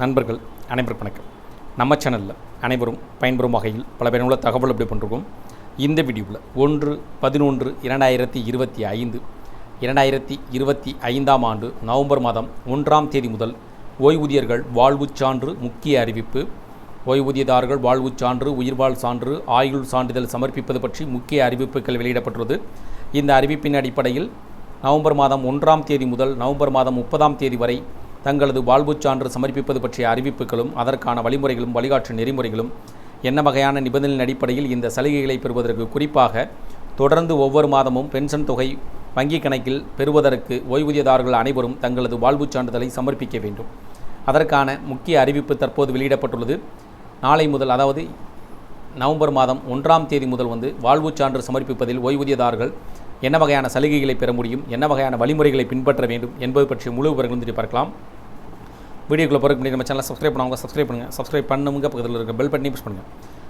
நண்பர்கள் அனைவருக்கும் வணக்கம். நம்ம சேனலில் அனைவரும் பயன்பெறும் வகையில் பல பயனுள்ள தகவல் அப்படி பண்ணிருக்கோம். இந்த வீடியோவில் ஒன்று பதினொன்று இரண்டாயிரத்தி இருபத்தி ஐந்து இரண்டாயிரத்தி இருபத்தி ஐந்தாம் ஆண்டு நவம்பர் மாதம் ஒன்றாம் தேதி முதல் ஓய்வூதியர்கள் வாழ்வுச் சான்று முக்கிய அறிவிப்பு. ஓய்வூதியதாரர்கள் வாழ்வுச் சான்று உயிர்வாழ் சான்று ஆயுள் சான்றிதழ் சமர்ப்பிப்பது பற்றி முக்கிய அறிவிப்புகள் வெளியிடப்பட்டுள்ளது. இந்த அறிவிப்பின் அடிப்படையில் நவம்பர் மாதம் ஒன்றாம் தேதி முதல் நவம்பர் மாதம் முப்பதாம் தேதி வரை தங்களது வாழ்வுச் சான்று சமர்ப்பிப்பது பற்றிய அறிவிப்புகளும் அதற்கான வழிமுறைகளும் வழிகாட்டு நெறிமுறைகளும் என்ன வகையான நிபந்தனையின் அடிப்படையில் இந்த சலுகைகளை பெறுவதற்கு குறிப்பாக தொடர்ந்து ஒவ்வொரு மாதமும் பென்ஷன் தொகை வங்கிக் கணக்கில் பெறுவதற்கு ஓய்வூதியதாரர்கள் அனைவரும் தங்களது வாழ்வுச் சான்றிதழை சமர்ப்பிக்க வேண்டும். அதற்கான முக்கிய அறிவிப்பு தற்போது வெளியிடப்பட்டுள்ளது. நாளை முதல் அதாவது நவம்பர் மாதம் ஒன்றாம் தேதி முதல் வந்து வாழ்வுச் சான்று சமர்ப்பிப்பதில் ஓய்வூதியதாரர்கள் என்ன வகையான சலுகைகளை பெற முடியும் என்ன வகையான வழிமுறைகளை பின்பற்ற வேண்டும் என்பது பற்றிய முழு விவரங்களும் பார்க்கலாம். வீடியோக்குள்ளே போகிறதுக்கு முன்னாடி நம்ம சேனலை சப்ஸ்கிரைப் பண்ணுவாங்க சப்ஸ்கிரைப் பண்ணுங்கள் சப்ஸ்கிரைப் பண்ணுங்க பக்கத்தில் இருக்க பெல் பட்டனையும் ப்ரெஸ் பண்ணுங்கள்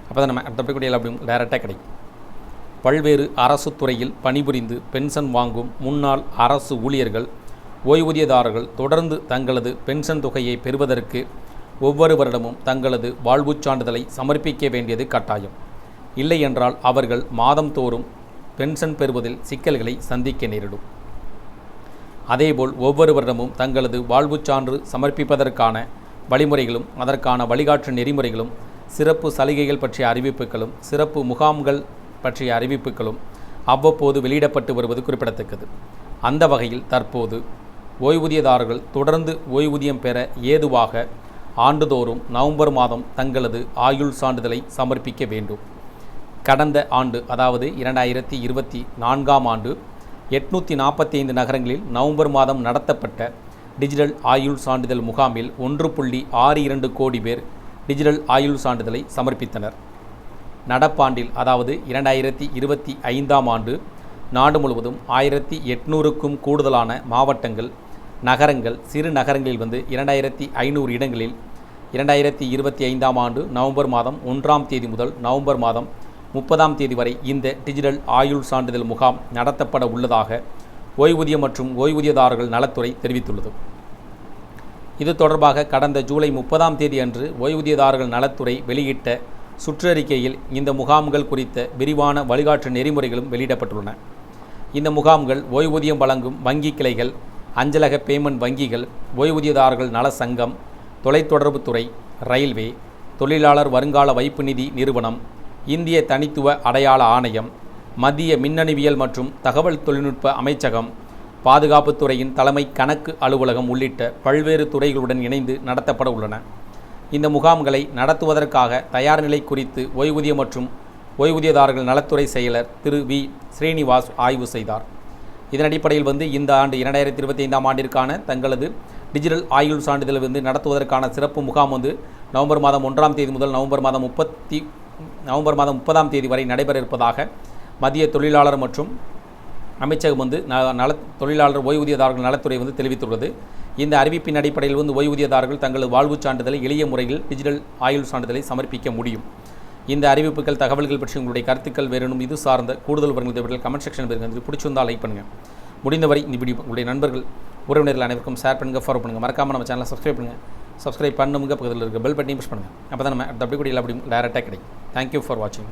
அப்போ தான் நம்ம அடுத்த வீடியோவில் அப்படி டேரெக்டாக கிடைக்கும். பல்வேறு அரசு துறையில் பணிபுரிந்து பென்ஷன் வாங்கும் முன்னாள் அரசு ஊழியர்கள் ஓய்வூதியதாரர்கள் தொடர்ந்து தங்களது பென்ஷன் தொகையை பெறுவதற்கு ஒவ்வொரு வருடமும் தங்களது வாழ்வுச் சான்றிதழை சமர்ப்பிக்க வேண்டியது கட்டாயம். இல்லை என்றால் அவர்கள் மாதந்தோறும் பென்ஷன் பெறுவதில் சிக்கல்களை சந்திக்க நேரிடும். அதேபோல் ஒவ்வொரு வருடமும் தங்களது வாழ்வுச் சான்று சமர்ப்பிப்பதற்கான வழிமுறைகளும் அதற்கான வழிகாட்டு நெறிமுறைகளும் சிறப்பு சலுகைகள் பற்றிய அறிவிப்புகளும் சிறப்பு முகாம்கள் பற்றிய அறிவிப்புகளும் அவ்வப்போது வெளியிடப்பட்டு வருவது குறிப்பிடத்தக்கது. அந்த வகையில் தற்போது ஓய்வூதியதாரர்கள் தொடர்ந்து ஓய்வூதியம் பெற ஏதுவாக ஆண்டுதோறும் நவம்பர் மாதம் தங்களது ஆயுள் சான்றிதழை சமர்ப்பிக்க வேண்டும். கடந்த ஆண்டு அதாவது இரண்டாயிரத்தி இருபத்தி நான்காம் ஆண்டு எட்நூற்றி நாற்பத்தி ஐந்து நகரங்களில் நவம்பர் மாதம் நடத்தப்பட்ட டிஜிட்டல் ஆயுள் சான்றிதழ் முகாமில் ஒன்று புள்ளி ஆறு இரண்டு கோடி பேர் டிஜிட்டல் ஆயுள் சான்றிதழை சமர்ப்பித்தனர். நடப்பாண்டில் அதாவது இரண்டாயிரத்தி இருபத்தி ஐந்தாம் ஆண்டு நாடு முழுவதும் ஆயிரத்தி எட்நூறுக்கும் கூடுதலான மாவட்டங்கள் நகரங்கள் சிறு நகரங்களில் வந்து இரண்டாயிரத்தி ஐநூறு இடங்களில் இரண்டாயிரத்தி இருபத்தி ஐந்தாம் ஆண்டு நவம்பர் மாதம் ஒன்றாம் தேதி முதல் நவம்பர் மாதம் முப்பதாம் தேதி வரை இந்த டிஜிட்டல் ஆயுள் சான்றிதழ் முகாம் நடத்தப்பட உள்ளதாக ஓய்வூதியம் மற்றும் ஓய்வூதியதாரர்கள் நலத்துறை தெரிவித்துள்ளது. இது தொடர்பாக கடந்த ஜூலை முப்பதாம் தேதி அன்று ஓய்வூதியதாரர்கள் நலத்துறை வெளியிட்ட சுற்றறிக்கையில் இந்த முகாம்கள் குறித்த விரிவான வழிகாட்டு நெறிமுறைகளும் வெளியிடப்பட்டுள்ளன. இந்த முகாம்கள் ஓய்வூதியம் வழங்கும் வங்கி கிளைகள் அஞ்சலக பேமெண்ட் வங்கிகள் ஓய்வூதியதாரர்கள் நல சங்கம் தொலைத்தொடர்புத்துறை ரயில்வே தொழிலாளர் வருங்கால வைப்பு நிதி நிறுவனம் இந்திய தனித்துவ அடையாள ஆணையம் மத்திய மின்னணுவியல் மற்றும் தகவல் தொழில்நுட்ப அமைச்சகம் பாதுகாப்புத்துறையின் தலைமை கணக்கு அலுவலகம் உள்ளிட்ட பல்வேறு துறைகளுடன் இணைந்து நடத்தப்பட உள்ளன. இந்த முகாம்களை நடத்துவதற்காக தயார் நிலை குறித்து ஓய்வூதிய மற்றும் ஓய்வூதியதாரர்கள் நலத்துறை செயலர் திரு வி. ஸ்ரீனிவாஸ் ஆய்வு செய்தார். இதன் அடிப்படையில் வந்து இந்த ஆண்டு இரண்டாயிரத்தி இருபத்தி ஐந்தாம் ஆண்டிற்கான தங்களது டிஜிட்டல் ஆயுள் சான்றிதழ் வந்து நடத்துவதற்கான சிறப்பு முகாம் வந்து நவம்பர் மாதம் ஒன்றாம் தேதி முதல் நவம்பர் மாதம் முப்பத்தி நவம்பர் மாதம் முப்பதாம் தேதி வரை நடைபெற இருப்பதாக மத்திய தொழிலாளர் மற்றும் அமைச்சகம் வந்து ந நல தொழிலாளர் ஓய்வூதியதாரர்கள் நலத்துறை வந்து தெரிவித்துள்ளது. இந்த அறிவிப்பின் அடிப்படையில் வந்து ஓய்வூதியதாரர்கள் தங்களது வாழ்வுச் சான்றிதழை எளிய முறையில் டிஜிட்டல் ஆயுள் சான்றிதழை சமர்ப்பிக்க முடியும். இந்த அறிவிப்புகள் தகவல்கள் பற்றி உங்களுடைய கருத்துக்கள் வேறனும் இது சார்ந்த கூடுதல் விவரங்கள் கமெண்ட் செக்ஷன் பேருங்க பிடிச்சிருந்தால் லைக் பண்ணுங்கள் முடிந்தவரை இந்த வீடியோ உங்களுடைய நண்பர்கள் உறவினர்கள் அனைவருக்கும் ஷேர் பண்ணுங்கள் ஃபாலோ பண்ணுங்கள் மறக்காமல் நம்ம சேனலை சப்ஸ்கிரைப் பண்ணுங்கள் சப்ஸ்கிரைப் பண்ணுங்க பக்கத்தில் இருக்க பெல் பட்டனையும் ப்ரெஸ் பண்ணுங்கள் அப்போ தான் நம்ம அடுத்த அப்படி கூட அப்படி டேரெக்டாக கிடைக்கும். தேங்க்யூ ஃபார் வாட்சிங்